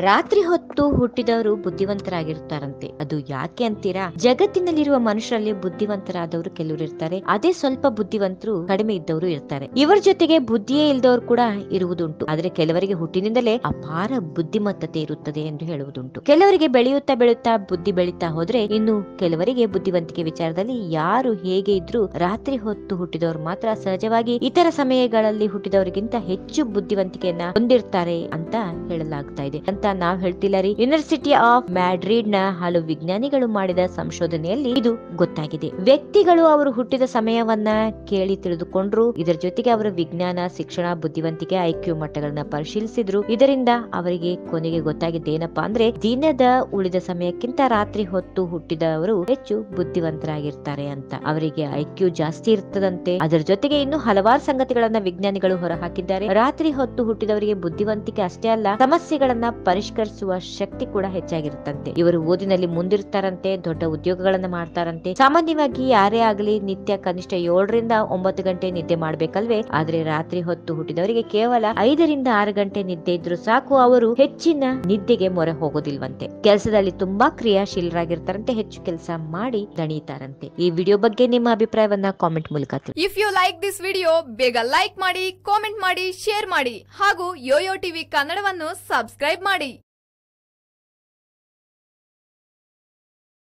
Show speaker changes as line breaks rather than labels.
ರಾತ್ರಿ ಹೊತ್ತು ಹುಟ್ಟಿದವರು ಬುದ್ಧಿವಂತರಾಗಿರ್ತಾರಂತೆ. ಅದು ಯಾಕೆ ಅಂತೀರಾ? ಜಗತ್ತಿನಲ್ಲಿರುವ ಮನುಷ್ಯರಲ್ಲಿ ಬುದ್ಧಿವಂತರಾದವರು ಕೆಲವರು ಇರ್ತಾರೆ. ಅದೇ ಸ್ವಲ್ಪ ಬುದ್ಧಿವಂತರು ಕಡಿಮೆ ಇದ್ದವರು ಇರ್ತಾರೆ. ಇವರ ಜೊತೆಗೆ ಬುದ್ಧಿಯೇ ಇಲ್ದವರು ಕೂಡ ಇರುವುದುಂಟು. ಆದ್ರೆ ಕೆಲವರಿಗೆ ಹುಟ್ಟಿನಿಂದಲೇ ಅಪಾರ ಬುದ್ಧಿಮತ್ತತೆ ಇರುತ್ತದೆ ಎಂದು ಹೇಳುವುದುಂಟು. ಕೆಲವರಿಗೆ ಬೆಳೆಯುತ್ತಾ ಬೆಳೆಯುತ್ತಾ ಬುದ್ಧಿ ಬೆಳೀತಾ ಹೋದ್ರೆ ಇನ್ನು ಕೆಲವರಿಗೆ ಬುದ್ಧಿವಂತಿಕೆ ವಿಚಾರದಲ್ಲಿ ಯಾರು ಹೇಗೆ ಇದ್ರೂ ರಾತ್ರಿ ಹೊತ್ತು ಹುಟ್ಟಿದವರು ಮಾತ್ರ ಸಹಜವಾಗಿ ಇತರ ಸಮಯಗಳಲ್ಲಿ ಹುಟ್ಟಿದವರಿಗಿಂತ ಹೆಚ್ಚು ಬುದ್ಧಿವಂತಿಕೆಯನ್ನ ಹೊಂದಿರ್ತಾರೆ ಅಂತ ಹೇಳಲಾಗ್ತಾ ಇದೆ. ಅಂತ ನಾವ್ ಹೇಳ್ತಿಲ್ಲ ರೀ. ಯೂನಿವರ್ಸಿಟಿ ಆಫ್ ಮ್ಯಾಡ್ರಿಡ್ನ ಹಲವು ವಿಜ್ಞಾನಿಗಳು ಮಾಡಿದ ಸಂಶೋಧನೆಯಲ್ಲಿ ಇದು ಗೊತ್ತಾಗಿದೆ. ವ್ಯಕ್ತಿಗಳು ಅವರು ಹುಟ್ಟಿದ ಸಮಯವನ್ನ ಕೇಳಿ ತಿಳಿದುಕೊಂಡ್ರು. ಇದರ ಜೊತೆಗೆ ಅವರ ವಿಜ್ಞಾನ, ಶಿಕ್ಷಣ, ಬುದ್ಧಿವಂತಿಕೆ, ಐಕ್ಯೂ ಮಟ್ಟಗಳನ್ನ ಪರಿಶೀಲಿಸಿದ್ರು. ಇದರಿಂದ ಅವರಿಗೆ ಕೊನೆಗೆ ಗೊತ್ತಾಗಿದ್ದೇನಪ್ಪಾ ಅಂದ್ರೆ, ದಿನದ ಉಳಿದ ಸಮಯಕ್ಕಿಂತ ರಾತ್ರಿ ಹೊತ್ತು ಹುಟ್ಟಿದವರು ಹೆಚ್ಚು ಬುದ್ಧಿವಂತರಾಗಿರ್ತಾರೆ ಅಂತ. ಅವರಿಗೆ ಐಕ್ಯೂ ಜಾಸ್ತಿ ಇರ್ತದಂತೆ. ಅದರ ಜೊತೆಗೆ ಇನ್ನು ಹಲವಾರು ಸಂಗತಿಗಳನ್ನ ವಿಜ್ಞಾನಿಗಳು ಹೊರಹಾಕಿದ್ದಾರೆ. ರಾತ್ರಿ ಹೊತ್ತು ಹುಟ್ಟಿದವರಿಗೆ ಬುದ್ಧಿವಂತಿಕೆ ಅಷ್ಟೇ ಅಲ್ಲ, ಸಮಸ್ಯೆಗಳನ್ನ ಪರಿಷ್ಕರಿಸುವ ಶಕ್ತಿ ಕೂಡ ಹೆಚ್ಚಾಗಿರುತ್ತಂತೆ. ಇವರು ಓದಿನಲ್ಲಿ ಮುಂದಿರ್ತಾರಂತೆ ದೊಡ್ಡ ಉದ್ಯೋಗಗಳನ್ನ ಮಾಡ್ತಾರಂತೆ. ಸಾಮಾನ್ಯವಾಗಿ ಯಾರೇ ಆಗಲಿ ನಿತ್ಯ ಕನಿಷ್ಠ ಏಳರಿಂದ ಒಂಬತ್ತು ಗಂಟೆ ನಿದ್ದೆ ಮಾಡ್ಬೇಕಲ್ವೇ? ಆದ್ರೆ ರಾತ್ರಿ ಹೊತ್ತು ಹುಟ್ಟಿದವರಿಗೆ ಕೇವಲ ಐದರಿಂದ ಆರು ಗಂಟೆ ನಿದ್ದೆ ಇದ್ರು ಸಾಕು, ಅವರು ಹೆಚ್ಚಿನ ನಿದ್ದೆಗೆ ಮೊರೆ ಹೋಗೋದಿಲ್ವಂತೆ. ಕೆಲಸದಲ್ಲಿ ತುಂಬಾ ಕ್ರಿಯಾಶೀಲರಾಗಿರ್ತಾರಂತೆ, ಹೆಚ್ಚು ಕೆಲಸ ಮಾಡಿ ದಣಿತಾರಂತೆ ಈ ವಿಡಿಯೋ ಬಗ್ಗೆ ನಿಮ್ಮ ಅಭಿಪ್ರಾಯವನ್ನ ಕಾಮೆಂಟ್ ಮೂಲಕ.
If you like this video ಬೇಗ ಲೈಕ್ ಮಾಡಿ ಕಾಮೆಂಟ್ ಮಾಡಿ ಶೇರ್ ಮಾಡಿ, ಹಾಗೂ ಯೋಯೋ ಟಿವಿ ಕನ್ನಡವನ್ನು ಸಬ್ಸ್ಕ್ರೈಬ್ ಮಾಡಿ.